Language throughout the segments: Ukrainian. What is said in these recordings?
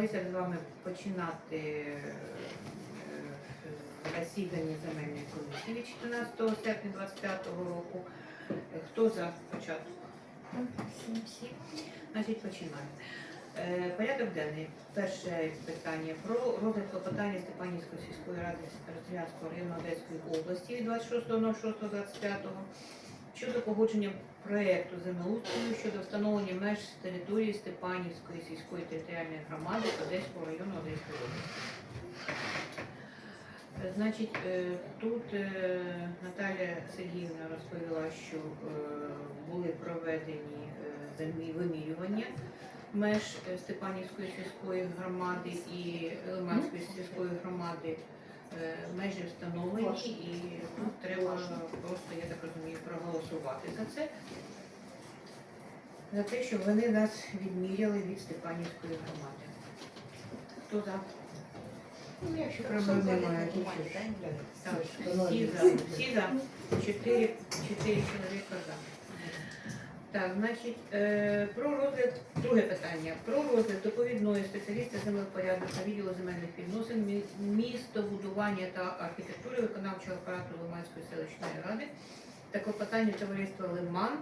взялися з вами починати е, е, засідання земельної комісії від 14 серпня 2025 року. Хто за початок? Значить, починаємо. Е, Порядок денний. Перше питання про розгляд клопотання Степанівської сільської ради Росіянського району Одеської області від 26.06.25 щодо погодження проєкту землеустрою щодо встановлення меж території Степанівської сільської територіальної громади Одеського району Одеської області. Е, Значить, е, тут е, Наталя Сергіївна розповіла, що були проведені вимірювання меж Степанівської сільської громади і Лиманської сільської громади. Е, Межі встановлені і ну, треба просто, я так розумію, проголосувати за це. За те, щоб вони нас відміряли від Степанівської громади. Хто за? Ну, якщо проблем немає, то що ж. Так, всі за, всі за. Чотири, чотири чоловіка за. Так, значить, е, про розгляд, друге питання. Про розгляд доповідної спеціаліста землепорядника відділу земельних відносин, мі- містобудування та архітектури виконавчого апарату Лиманської селищної ради та клопотання товариства Лиман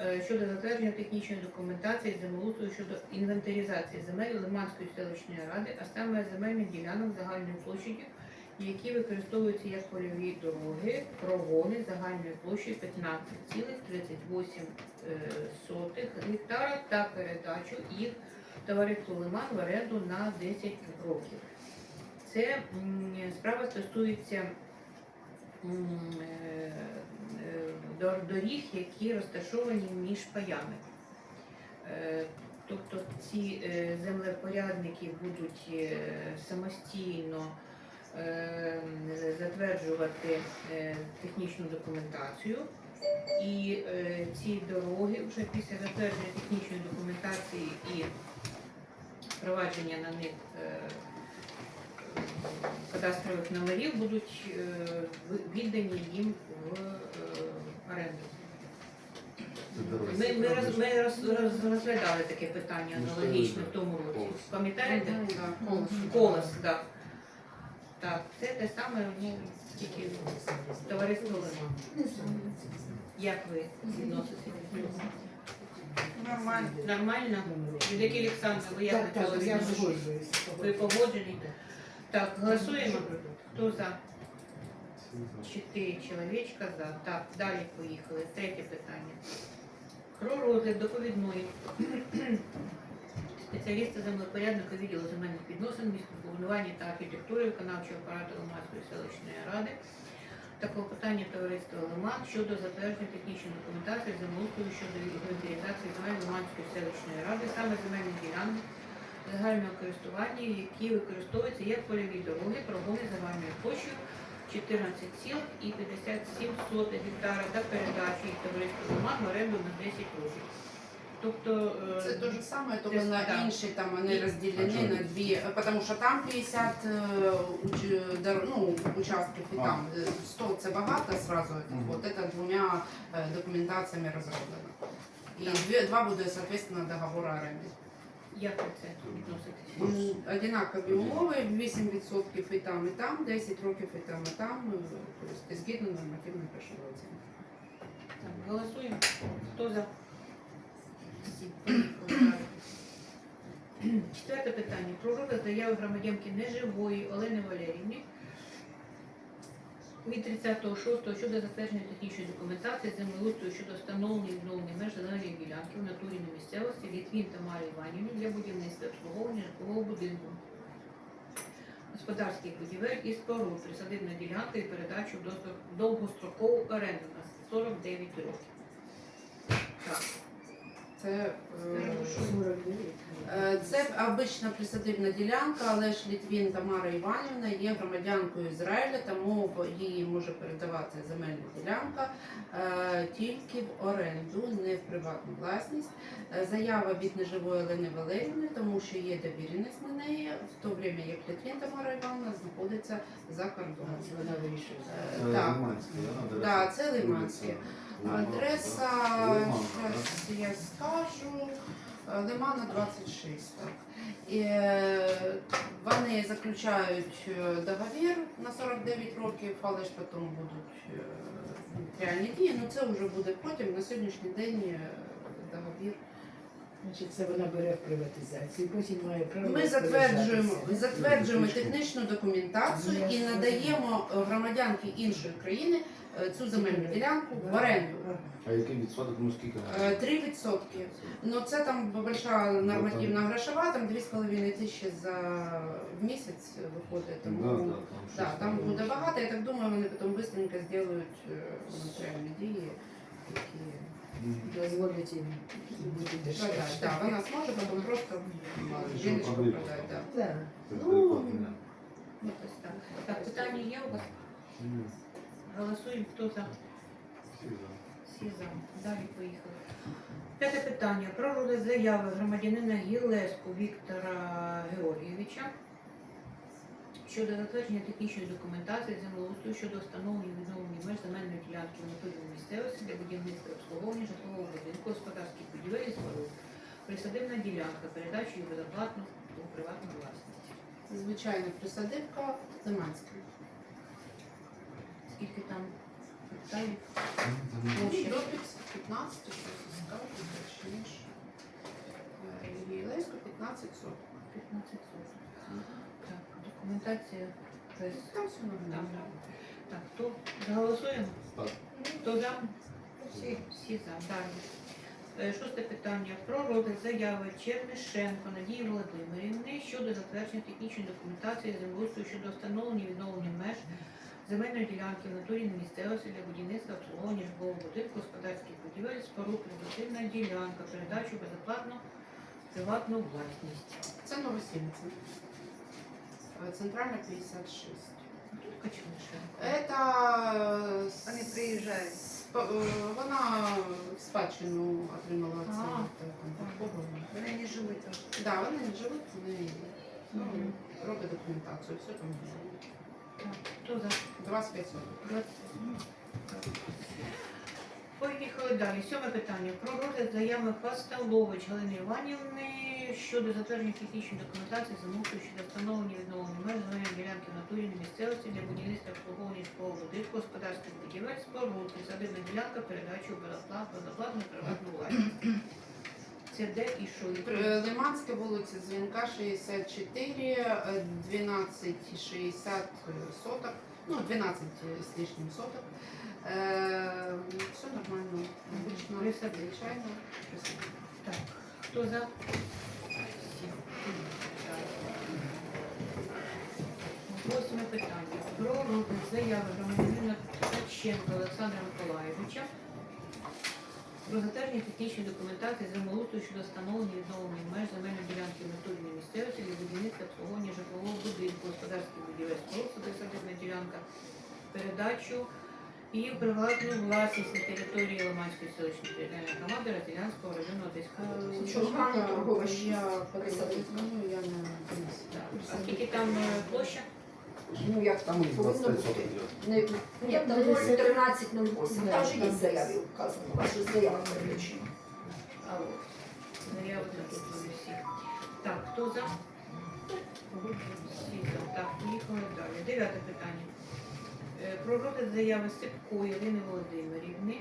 е, щодо затвердження технічної документації землеустрою щодо інвентаризації земель Лиманської селищної ради, а саме земельних ділянок загальною площею, які використовуються як польові дороги, прогони загальною площею 15,38 е, гектара та передачу їх товариству Лиман в оренду на 10 років. Це справа стосується е, е, дор- доріг, які розташовані між паями. Тобто ці землепорядники будуть самостійно затверджувати е, технічну документацію. І е, ці дороги вже після затвердження технічної документації і впровадження на них е, кадастрових номерів будуть е, віддані їм в е, оренду. Ми, ми, роз, ми роз, роз, розглядали таке питання аналогічно в тому році. Пам'ятаєте? Колос, так. Це те саме, ну, тільки товариство Лиман. Як ви відноситеся? Нормально. Нормально? Юлія Олександр, ви як Так, так, я відноситесь? згоджуюсь. Ви погоджені? Так, голосуємо. Хто за? Чотири чоловічка за. Так, далі поїхали. Третє питання. Про розгляд доповідної спеціаліста землепорядника відділу земельних відносин, містобудування та архітектури виконавчого апарату Лиманської селищної ради та клопотання товариства Лиман щодо затвердження технічної документації землеустрою щодо інвентаризації земель Лиманської селищної ради, саме земельних ділянок загального користування, які використовуються як польові дороги, прогони загальною площею 14 сіл і 57 сотих гектара та передачі їх товариству Лиман в оренду на 10 років. Тобто е, Це те ж саме, то на так. інші там вони І- розділені А на дві, е, тому що там 50 е, ну, участків і А. там е, 100 це багато сразу, Мгм. от це двома е, документаціями розроблено. І дві, два буде, соответственно, договор оренди. як це відноситесь? Одинакові умови, 8% і там, і там, 10 років і там, і там, е, тобто згідно нормативної грошової оцінки. Так, голосуємо. Хто за? Четверте питання. Про заяви громадянки неживої Олени Валерівни від 30.06 щодо затвердження технічної документації землеустрою щодо встановлення і відновлення меж зеленої ділянки в натурі на місцевості Літвін Тамарі Іванівні для будівництва обслуговування житлового будинку, господарських будівель і споруд, присадибна ділянка і передачу в довгострокову оренду на 49 років. Це е, 49. Е, Це обична присадибна ділянка, але ж Літвін Тамара Іванівна є громадянкою Ізраїля, тому їй може передавати земельна ділянка е, тільки в оренду, не в приватну власність. Е, Заява від неживої Олени Валерівни, тому що є довіреність на неї, в то время як Літвін Тамара Івановна знаходиться за кордоном. Це вона вирішує. Е, Так, це Лиманське. Адреса, зараз Е, Лимана 26. Так. І, е, вони заключають е, договір на 49 років, але ж потім будуть е, реальні дії. Ну це вже буде потім. На сьогоднішній день договір. Значить, це вона бере в приватизацію, потім має право. Ми затверджуємо, розпоряджатися. затверджуємо технічну документацію і надаємо громадянки іншої країни цю земельну ділянку в оренду. А який відсоток, ну скільки? Е, 3%. Ну це там большая нормативна грошова, там 2,5 тисячі за в місяць виходить. Да, Тому да, да, щось там таке. буде багато. Я так думаю, вони потім швидко зроблять е, матеріальні дії, які Мгм. Дозволять їм бути продать. дешевше. Да, вона зможе потім просто жіночку продати? Да. Да. Це Ну. Ну, ось так. Так, питання є у вас? Ні. Голосуємо, хто за? Всі за. Всі за. Далі поїхали. П'яте питання. Про розгляд заяви громадянина Гілеску Віктора Георгійовича щодо затвердження технічної документації землеустрою щодо встановлення відновлення меж земельної ділянки в натурі місцевості для будівництва обслуговування житлового будинку, господарських будівель і споруд. Присадибна ділянка, передачу її безоплатно у приватну власність. Звичайна присадибка Лиманська. Скільки там гектарів? Ну, Ну, Площа. до 15, щось скажу, точніше. Е, і Леську 15 соток. 15 соток. Так, документація без Там все нормально. Так, хто голосуємо? Так. Хто за? Всі, всі за. Далі. Е, Шосте питання. Про розгляд заяви Чернишенко Надії Володимирівни щодо затвердження технічної документації землеустрою щодо встановлення і відновлення меж земельної ділянки в натурі на місцевості для будівництва обслуговування житлового будинку, господарських будівель, споруд, прибутивна ділянка, передачу безоплатно приватну власність. Це Новосільниця. Е, Центральна 56. Тут. Это е, с- Вони приїжджають. спа- е, Вона в спадщину отримала це. А. от. Вони не живуть там. Да, вони не живуть, вони ну, роблять документацію, все там є. Так, Хто за? 25 соток. Поїхали далі. Сьоме питання. Про розгляд заяви Хвасталович Галини Іванівни щодо затвердження технічної документації замовлення щодо встановлення відновлення меж земельної ділянки в натурі на місцевості для будівництва обслуговування житлового будинку, господарських будівель, споруд, присадибна ділянка, передачу в безоплатну приватну власність. Це де і що? Лиманська вулиця Дзвінка 64, е, 12,60 соток, ну 12 з лишнім соток. Е, все нормально. Обычно, звичайно. Так, хто за? Восьме питання. Про розгляд заяви громадянина Ткаченка Олександра Миколаєвича про затвердження технічної документації землеустрою щодо встановлення відновлення меж земельної ділянки в натурі місцевості для будівництва обслуговування житлового будинку, господарських будівель споруд, садибна ділянка, передачу і приватну власність на території Лиманської селищної територіальної громади Раділянського району. Чоргана торгова Я. А скільки там е, площа? Ну як там повинно бути? Не, ні, там 0,1308, там же є заяві вказано, ваша заява перелічена. А от. Заяви записані всі. Так, хто за? Всі за. Так, поїхали далі. Дев'яте питання. Е, Про розгляд заяви Сипко Ірини Володимирівни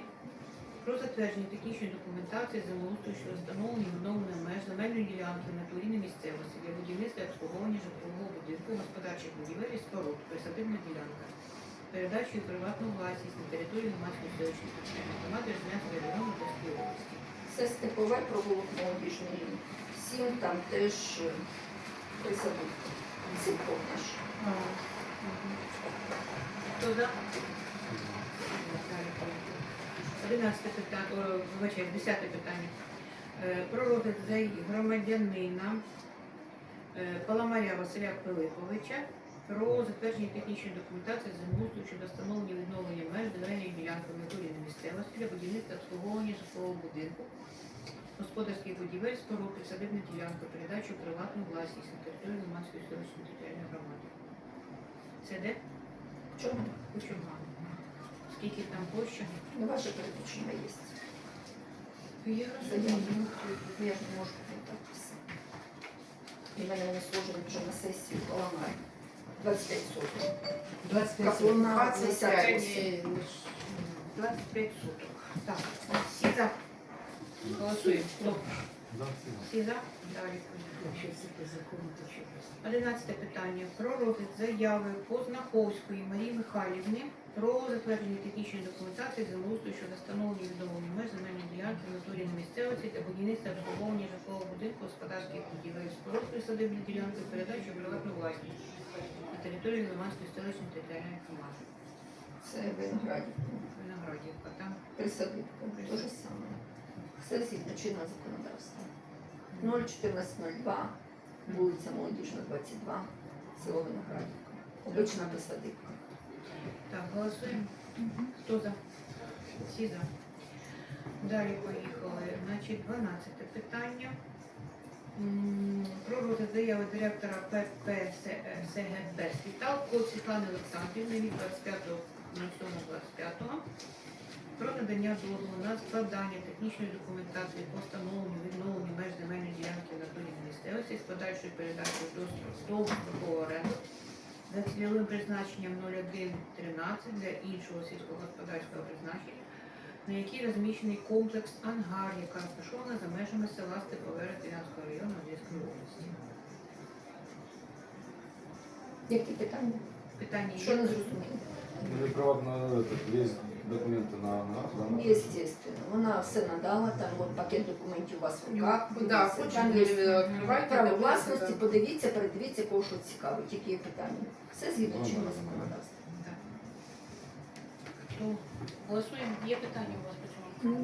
про затвердження технічної документації землеустрою щодо встановлення і відновлення меж земельної ділянки в натурі місцевості для будівництва і обслуговування житлового будинку, господарчих будівель і споруд, присадибна ділянка. Передачу приватну власність на території Громадської селищної територіальної громади Жнянського району Одеської області. Це степове провулок молодіжний. Сім там теж е, присадибка. Сипков наш. Хто за? Одинадцяте питання, о, вибачаю, десяте питання. Про розгляд за громадянина е, Паламаря Василя Пилиповича про затвердження технічної документації землеустрою щодо встановлення відновлення меж земельної ділянки в натурі на місцевості для будівництва обслуговування житлового будинку, господарських будівель, споруд, присадибна ділянка, передачу приватну власність на території Лиманської селищної територіальної громади. Це де? Чоргана. Кучуган. Скільки там площа? Ну, ваше перелічення є. Я розумію. Ну, Я ж не можу так писати. І в мене вони сложені вже на сесії поламають. 25 сотень. 25 Каплуна 25 58. 25 суток. Так, всі за. Голосуємо. Хто? Всі за. Далі. поїхали. Якщо по закону, то що просто. Одинадцяте питання про розгляд заяви Познаковської Марії Михайлівни про затвердження технічної документації землеустрою щодо встановлення відновлення меж земельної ділянки в натурі на місцевості та будівництва обслуговування житлового будинку господарських будівель споруд присадибні ділянки передачі в приватну власність на території Лиманської селищної територіальної громади. Це виноградівка. Виноградівка, там Присадибка. Те ж саме. Все згідно чинного законодавства. 01402, вулиця Молодіжна, 22, село Виноградівка. Обична присадибка. Так, голосуємо. Хто за? Всі за. Далі поїхали. Значить, 12 питання. Про розгляд заяви директора ПП СГБ Світлани Олександрівни від 25.07.25 про надання дозволу на складання технічної документації по встановленню відновленню меж земельної ділянки в натурі місцевості з подальшою передачею до строкового оренду за цільовим призначенням 0113 для іншого сільськогосподарського призначення, на якій розміщений комплекс ангар, яка розташована за межами села Степове Ратинянського району Одеської області. Які питання? Питання Що не зрозуміло? Приватно этот, есть документы на ангар, да? Естественно, вона все надала, там от пакет документів у вас в руках. Да, Дивіться, хочете, там є відкривайте. право дивіться, власності, подивіться, передивіться, кого що цікавить, які є питання. Все згідно Ну, чинного да. законодавства. Хто? Голосуємо. Є питання у вас по цьому?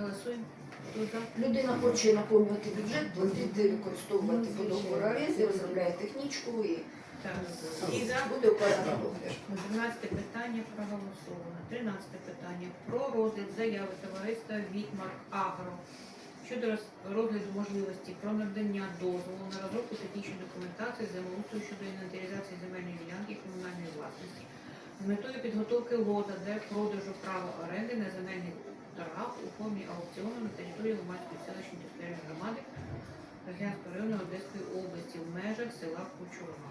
Голосуємо. Хто за? Людина хоче наповнювати бюджет, платити, використовувати по договору оренди, розробляє технічку і Так. За? буде укладати договір. 12 питання проголосовано. 13 питання про розгляд заяви товариства Вітмарк Агро щодо розгляду можливості про надання дозволу на розробку технічної документації землеустрою щодо інвентаризації земельної ділянки комунальної власності з метою підготовки лота для продажу права оренди на земельних торгах у формі аукціону на території Лиманської селищної територіальної громади Розглянського району Одеської області в межах села Кучурга.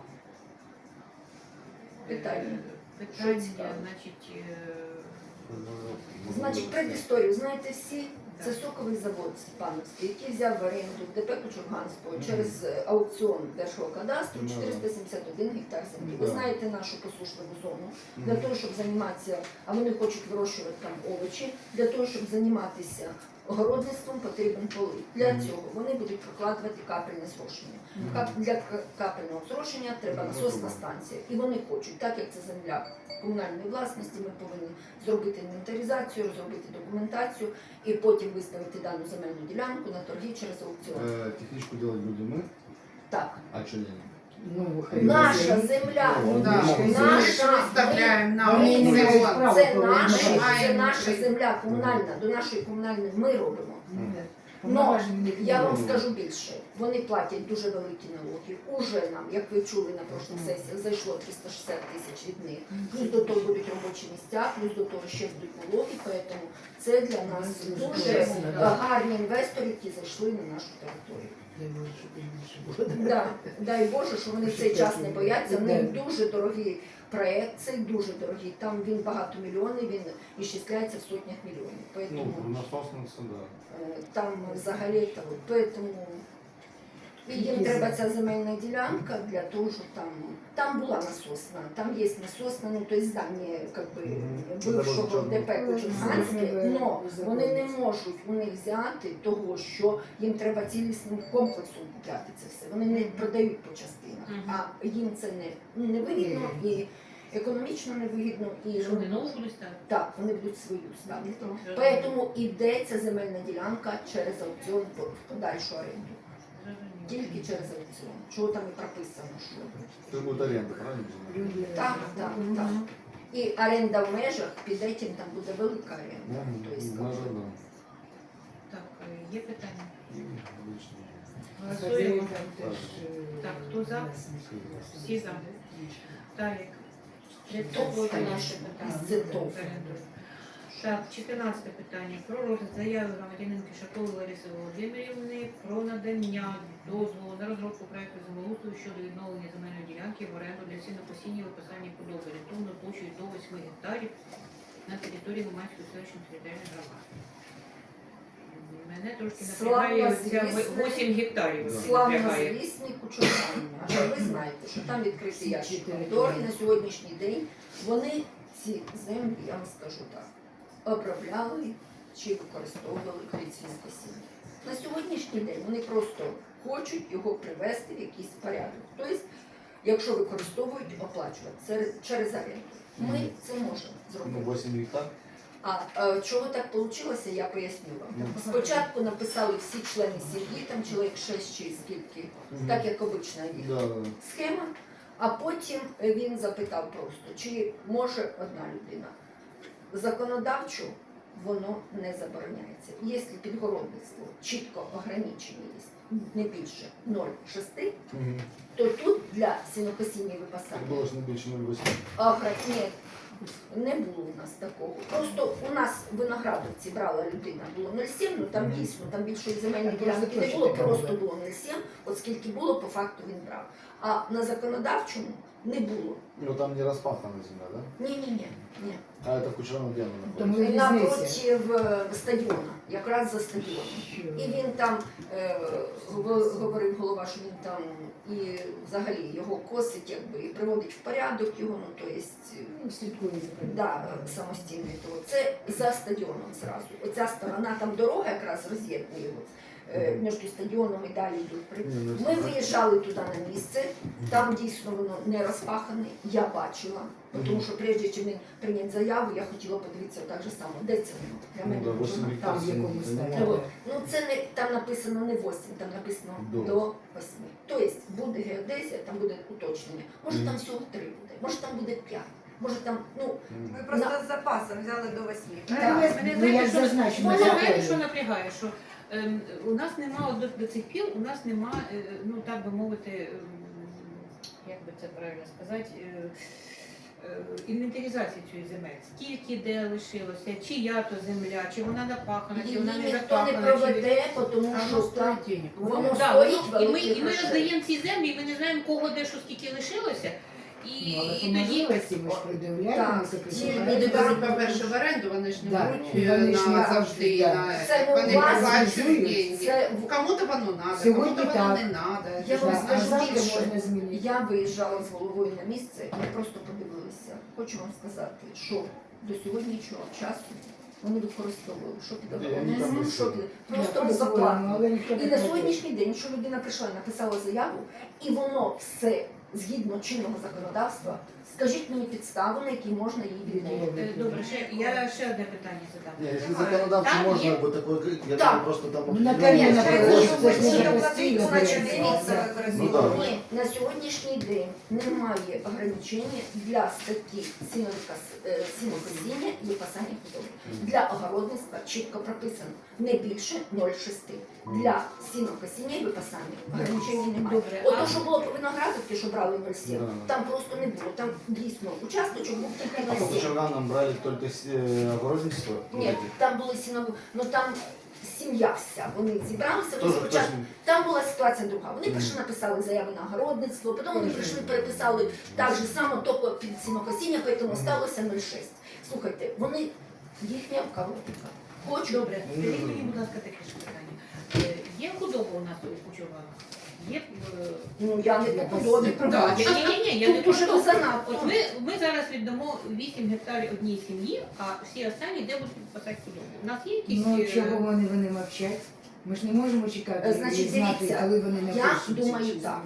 Питання. Питання, значить, е, Значить, предісторію знаєте всі. Це соковий завод Степановський, який взяв в оренду ДП Кочурганського Мгм. через е, аукціон Держгеокадастру Ну, да. 471 гектар землі. Ви Да. знаєте нашу послушливу зону. Мгм. Для того, щоб займатися, а вони хочуть вирощувати там овочі, для того, щоб займатися огородництвом, потрібен полив. Для цього вони будуть прокладувати капельне зрошення. Кап- Для капельного зрошення треба насосна станція. І вони хочуть, так як це земля комунальної власності, ми повинні зробити інвентаризацію, розробити документацію і потім виставити дану земельну ділянку на торги через аукціон. Э, техничку делать будем мы, Так, а что не? Ну, хай наша земля, Ну, Да, Наша ми наша, виставляємо на Вони не мають аукціон. права це наша, це наша земля комунальна, до нашої комунальної ми робимо. Ні. Но я вам скажу більше. Вони платять дуже великі налоги. Уже нам, як ви чули на прошлих сесіях, зайшло 360 тисяч від них. Плюс до того будуть робочі місця, плюс до того ще будуть налоги. Тому це для нас дуже гарні інвестори, які зайшли на нашу територію. Да, дай Боже, що вони в цей час не бояться. В них дуже дорогий проєкт, цей дуже дорогий. Там він багатомільйонний, він вичисляється в сотнях мільйонів. Поэтому Ну, насосница, да. Е, Там взагалі поэтому і їм треба ця земельна ділянка для того, щоб там там була насосна, там є насосна, ну то здання как би, бившого ДП Кочерганське, але вони не можуть у них взяти того, що їм треба цілісним комплексом купляти це все. Вони не продають по частинах, а їм це не, не вигідно і економічно не вигідно, і Що вони нову будуть ставити? так, вони будуть свою ставити. Поэтому іде ця земельна ділянка через аукціон в подальшу оренду Зрозуміло. Тільки через аукціон. Чого там і прописано, що Это будет аренда, правильно? Люди- так, так, так. І оренда в межах під этим там буде велика оренда. Ну, То есть, даже да. Так, е, є питання? Ну, Обычно. Голосуємо. Хазяїн теж, е, Так, хто за? власник. Всі за. Далі. ТОВ, Третє конечно, питання. це ТОВ. Так, 14 питання. Про розгляд заяви громадянинки Шатової Лариси Володимирівни про надання дозволу на розробку проекту землеустрою щодо відновлення земельної ділянки в оренду для сінокосіння випасання худоби орієнтовною площею до 8 гектарів на території Лиманської селищної територіальної громади. Мене трошки напрягає звісне. 8 гектарів. Славно напрягає. звісні кучування. Адже ви знаєте, що там відкритий ящик Пандори на сьогоднішній день. Вони ці землі, я вам скажу так, обробляли чи використовували під сінокосіння. На сьогоднішній день вони просто хочуть його привести в якийсь порядок. Тобто, якщо використовують, оплачувати це через оренду. Ми це можемо Ну, зробити. 8 гектар. А е, чого так вийшло, я поясню вам. Ну. Спочатку написали всі члени сім'ї, там чоловік 6 чи скільки, так як обична їх Да, схема. А потім він запитав просто, чи може одна людина. Законодавчо воно не забороняється. Якщо підгородництво чітко ограничені не більше 0,6, Мгм. то тут для сінокосіння випасання було ж не більше 0,8. Агро, ні, не було у нас такого. Просто у нас в виноградовці брала людина, було 0,7, ну там Мгм. дійсно, там більшої земельної ділянки просто не було, просто було. було 0,7, от скільки було, по факту він брав. А на законодавчому не було. Ну там не розпахана земля, да? Ні, ні, ні, ні. А это Кучерова где она Тому находится? і. Напротив е, стадіона, якраз за стадіоном. І він там е, гово- говорив голова, що він там і взагалі його косить, якби і приводить в порядок його, ну то єсть. Ну, слідкує за порядком. Да, самостійний то це за стадіоном зразу. Оця сторона там дорога якраз роз'єднує от, е, між стадіоном і далі йдуть. при- ну, Ми виїжджали туди на місце, там дійсно воно не розпахане, я бачила. Тому що прежде чим він прийняти заяву, я хотіла подивитися так же само, де це воно. Для Ну мене да, там. В якому це не стані. мало. От. Ну це не там написано не 8, там написано До. до 8. Тобто буде геодезія, там буде уточнення. Може там всього 3 буде, може там буде 5, може там, ну Ми просто з запасом взяли до восьми. Мене ну, знаєте, що- напрягає, що у нас немає до, до цих пір, у нас немає, ну так би мовити, ем, як би це правильно сказати, е, е, інвентаризації цієї земель. Скільки де лишилося, чия то земля, чи вона напахана, чи вона не ніхто не запахана. чи... тому А що там стоїть воно Да, стоїть воно- і ми, і ми роздаємо ці землі, і ми не знаємо, кого де що скільки лишилося. І, Ну, але і по тоді можливості ми ж придивляємося, ті Люди беруть, по-перше, в оренду, вони ж не Да, беруть е, вони ж не завжди, завжди. да. на Це не Вони деньги. Це Кому-то воно надо, Сьогодні кому-то так. воно не надо. Я вам Да, а скажу завтра більше. можна змінити. Я виїжджала з головою на місце, ми просто подивилися. Хочу вам сказати, що до сьогоднішнього часу вони використовували, що під Ні, я охоронним, що під просто безоплатно. але ніхто І не на платить. сьогоднішній день, якщо людина прийшла і написала заяву, і воно все згідно чинного законодавства, скажіть мені підставу, на якій можна її відмовити. Е, добре, ще я ще одне питання задам. Законодавцу Там можно є- бы такой я Так. думаю, просто там... Ну, на це ж не постійно Ну, так. Ні, на сьогоднішній день немає ограничення для статті сінокос- е, сінокосіння і випасання худоби. Для огородництва чітко прописано не більше 0,6. Для сінокосіння і випасання ограничення немає. Добре, От а- то, що було по виноградовці, що брали 0,7, Да. там просто не було. Там дійсно участочок був тільки А по 0,7. Кучерганам брали только э, огородничество? Ні, эти? там були сіново, ну там сім'я вся. Вони зібралися, вони Тоже спочатку. точно. Там була ситуація друга. Вони прийшли, написали заяви на огородництво, потім вони прийшли, переписали так же само, тільки під сінокосіння, тому сталося 0,6. Слухайте, вони їхня коробка. Хочу. Добре, Ну, скажіть мені, будь ласка, таке ж питання. Е, Є худоба у нас у Кучурганах? Є е, Ну я не по подобі Да. Ні, ні, ні, я не Тут уже про то. занадто. От ми, ми зараз віддамо 8 гектарів одній сім'ї, а всі останні де будуть пасати худобу. У нас є якісь. Ну, е, чого вони, вони мовчать? Ми ж не можемо чекати Е, значить, і знати, дивіться, коли вони я напишуть. думаю так.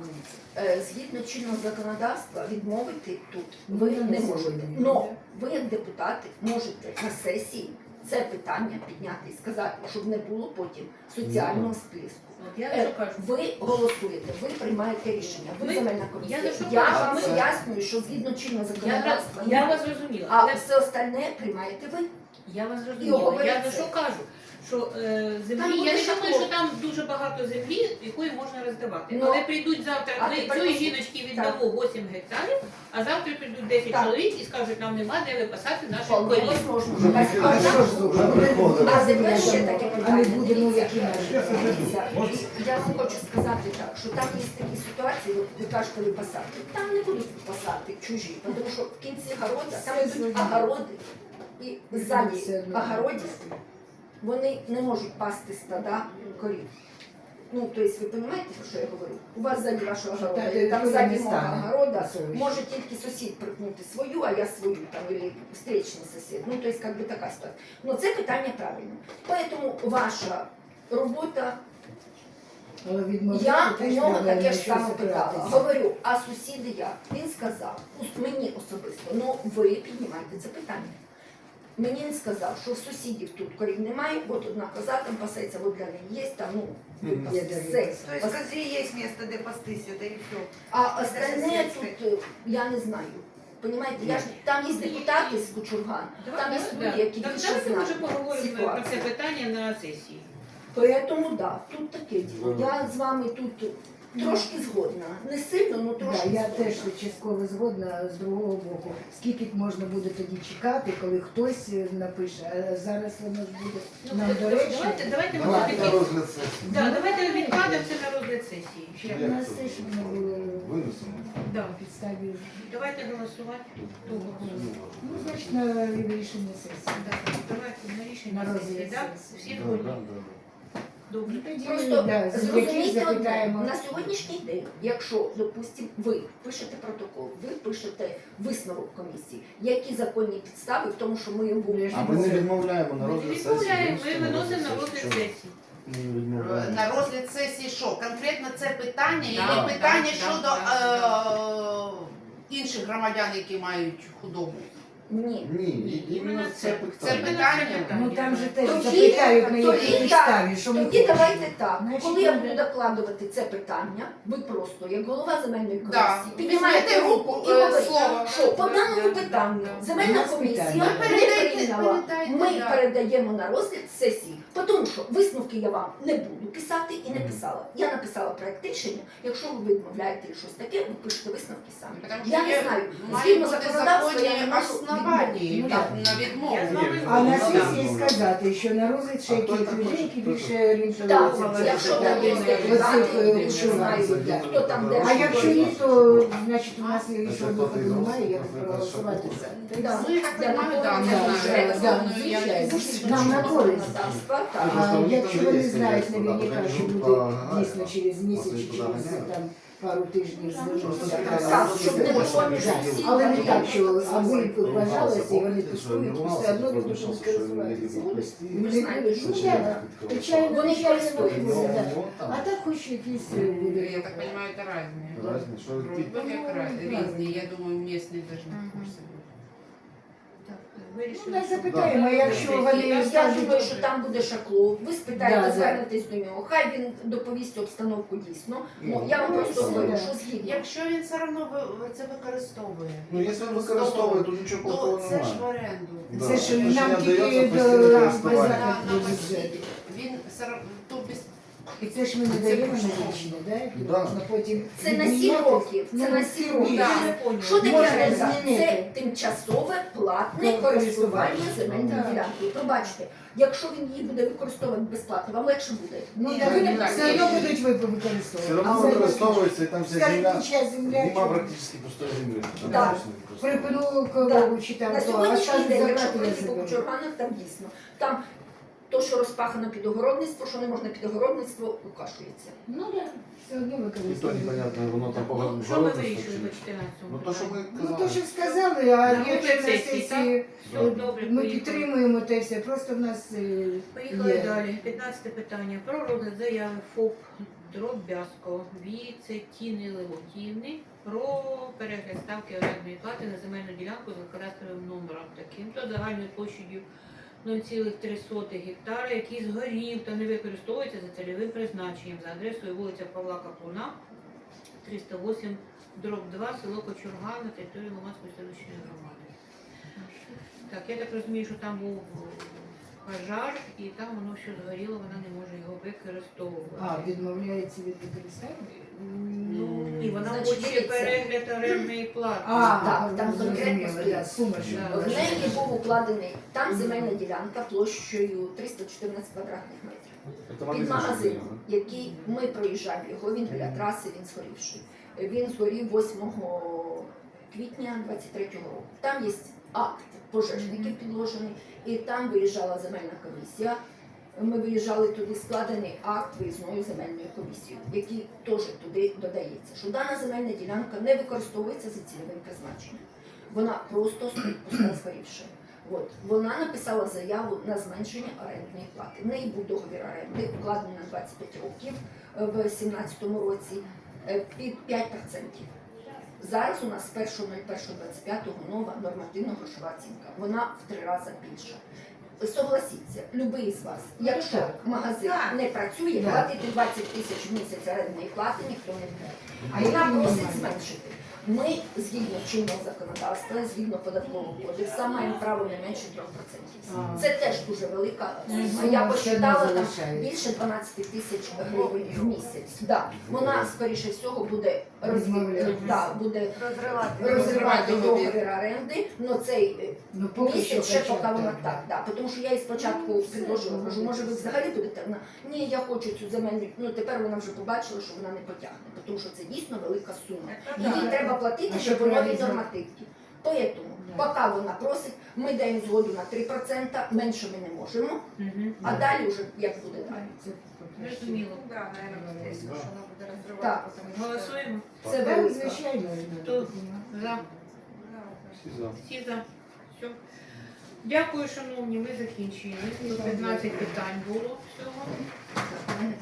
Е, Згідно чинного законодавства відмовити тут ви Ну, не не можете. Но ви як депутати можете на сесії це питання підняти і сказати, щоб не було потім соціального спліску. От я що кажу. Ви голосуєте, ви приймаєте рішення, ви Ми- земельна комісія. я за що Я кажу, вам ми- пояснюю, що згідно чинного Я, законодавства я вас зрозуміла. а все остальне приймаєте ви. Я вас І зрозуміла. Я за це. що кажу? Що е, Там землі, буде я не шаблон. думаю, що там дуже багато землі, якої можна роздавати. Ну, Але прийдуть завтра, а ми тепер цієї послухай. жіночки віддамо 8 гектарів, а завтра прийдуть 10 Так. чоловік і скажуть, нам нема де випасати наших Вполне корів. возможно. Вже А А що ж Вже приходили. А тепер ще таке питання. буде, ну Дивіться, які Я хочу сказати так, що там є такі ситуації, от ви кажете, ви посадки. Там не будуть посадки чужі, тому що в кінці города там йдуть огороди і ззаді огородів вони не можуть пасти стада корів. Ну, тобто, ви розумієте, про що я говорю? У вас ззаді вашого Що та огорода, там ззаді мого огорода може тільки сусід припнути свою, а я свою, там, или встречний сусід. Ну, тобто, як би така ситуація. Ну, це питання правильне. Тому ваша робота Але я у нього таке ж саме питала. Говорю, а сусіди як? Він сказав, мені особисто, ну ви піднімаєте це питання. Мені він сказав, що сусідів тут корів немає, от одна коза там пасеться, от для неї є, там, ну, Мгм. Є все. де То есть козе есть место, где пастись, это и все. А остальне сусідське. тут е, я не знаю. Понимаете, я ж там є депутати з Кучурган, там є люди, які Так, більше давайте може знають. поговоримо про ситуацію. це питання на сесії. Поэтому да, тут таке діло. Я з вами тут трошки згодна. Не сильно, але Да, трошки я згодна. теж частково згодна з другого боку. Скільки можна буде тоді чекати, коли хтось е, напише, а зараз воно ж буде Ну, нам до речі. давайте, давайте ми на все-таки розгляд сесії. да, давайте відкладемо це на розгляд сесії. Ще. У нас теж воно було Винесемо. Да. на підставі. Давайте голосувати. Хто голосує? Ну, значить, на рішення сесії. Да, Давайте на рішення На сесії, да? сесії. Всі Да, згодні? да, да, да. Добре. Тоді, Просто да, зрозумійте одне, запитаємо. на сьогоднішній день, якщо, допустимо, ви пишете протокол, ви пишете висновок комісії, які законні підстави в тому, що ми його Ну, А ми не відмовляємо на розгляд не сесії. відмовляємо, ми виносимо виносимо на розгляд сесії. Ми не відмовляємо. На розгляд сесії що? Конкретно це питання Да, і питання да, щодо да, е, інших громадян, які мають худобу. Ні. Ні, іменно це це. питання. Питання. Ну там же теж Тоді- запитають на тоді якій так, підставі, що ми Тоді давайте так. Значить, Коли я буде- буду докладувати це питання, ви просто, як голова земельної комісії, Да. піднімаєте Візьмете руку руку, і е, говорите, слово. що по даному да, питанню да. земельна нас комісія питання. не Передайте, прийняла. передайте, Ми да. передаємо на розгляд сесії, тому що висновки я вам не буду писати і не Мгм. писала. Я написала проект рішення. Якщо ви відмовляєте і щось таке, ви пишете висновки самі. Що Я не є- знаю. Має Згідно бути законодавства я не можу основані на, Ну, на відмову. А на сесії сказати, що на розгляд ще яких людей, які більше Так, орієнтуються. якщо там є депутати, е, які ушивах, хто там де А що якщо ні, то значить у нас є виходу немає, як проголосувати за. Да. Ну, я так Я да, не Да, знаю. да, Законною я не звичайно. знаю. Нам на користь. А якщо вони знають наверняка, що по- дійсно через місяць чи через там пару тижнів Просто звернуться. така Так, щоб не було Да. між всім. Але не так, що аби Рвався вважалося, і вони опт, тестують, що і все одно рвався, люди що будуть він не користуватися. міг плести. Вони Ви знаєте, будуть, що ну, да, Звичайно, Вони звичайно, користуються. буде, да. Ну, там. А так хоч якісь е, буде. Я так понимаю, это разные. Разні, що Вроде ті- бы как раз- Ну, різні. Я думаю, местные должны в Мгм. курсе быть. Так, Ну, вирішили. так що- запитаємо, якщо Да. вони Я скажуть, думаю, що там буде шакло. Ви Да, спитаєте, да. звернетесь до нього. Хай він доповість обстановку дійсно. Ну, Ну, я вам ну, просто все, говорю, що згідно. Якщо він все одно ви- це використовує. Ну, якщо він використовує, то нічого плохого то це ж в немає. оренду. Да. це ж Рішення нам тільки дається до постійне без користування. Да, на постійно. Він все без І це ж ми не даємо на рішення, да? Да. можна потім Це на сім відміняти. років. Це Ну, на сім років. Що таке Можна оренда? змінити. Це тимчасове платне Ну, користування користування. земельною Так. ділянкою. Пробачте, якщо він її буде використовувати безплатно, вам легше буде. Ну, Ні, так, ви не все одно будуть ви Все одно використовується, і там вся Скажіть, земля, чия земля, нема чому? практично пустої землі. Там Да. точно не використовується. припинули корову чи там На то, а сьогоднішній день, якщо забрати пройти по заберу. кучурганах, там дійсно. Там то, що розпахано під огородництво, що не можна під огородництво, укашується. Ну так, все одно І то непонятно, воно там погано Що ми вирішили по 14 Ну то, що ми Ну то, казали. що сказали, а Ну, якщо на сесії, сесії Все добре, ми поїхали. підтримуємо те все, просто в нас е, Поїхали є. далі. 15 питання. Про розгляд заяви ФОП Дроб'язко Віцетіни Левотівни про перегляд ставки орендної плати на земельну ділянку за кадастровим номером таким-то загальною площею 0,3 гектара, який згорів та не використовується за цільовим призначенням за адресою вулиця Павла Каплуна, 308, дроб 2, село Кочурга на території Ломанської селищної громади. Так, я так розумію, що там був пожар, і там воно все згоріло, вона не може його використовувати. А, відмовляється від використання? Ну, і вона Значить, хоче дивіться. перегляд орендної плати. А, так, там конкретно да, сума, що Да. В неї був укладений там земельна ділянка площею 314 квадратних метрів. Это Під магазин, який ми проїжджаємо його, він біля траси, він згорівший. Він згорів 8 квітня 23-го року. Там є акт пожежників підложений, і там виїжджала земельна комісія. Ми виїжджали туди складений акт виїзною земельною комісією, який теж туди додається, що дана земельна ділянка не використовується за цільовим призначенням. Вона просто згорівша. От вона написала заяву на зменшення орендної плати. В неї був договір оренди, укладений на 25 років е, в 2017 році е, під 5%. Зараз у нас з 1.01.25 нова нормативна грошова оцінка. Вона в три рази більша. Согласіться, любий з вас, якщо магазин Так. не працює, платити 20 тисяч в місяць орендної плати ніхто не буде. А Вона просить зменшити. Ми згідно чинного законодавства, згідно податкового кодексу, маємо право не менше 3%. Це теж дуже велика сума. Я посчитала там більше 12 тисяч гривень в місяць. Да. Вона скоріше всього буде роз... Да, буде Розривати. розривати договір. оренди, але цей е, Ну, місяць ще поки вона так, так. Да. Тому що я їй спочатку предложила, кажу, може ви взагалі будете? Вона, ні, я хочу цю земельну. Ну тепер вона вже побачила, що вона не потягне, тому що це дійсно велика сума. Її треба платити А ще що по новій правильно? нормативці. Поки вона просить, ми даємо згоду на 3%, менше ми не можемо, а далі вже як буде далі. Зрозуміло. Да, наверное, Так. Голосуємо. Це Так, велика. звичайно. Хто за? Все за. Всі за. Все. Дякую, шановні, ми закінчили. 115 питань було всього. Мене,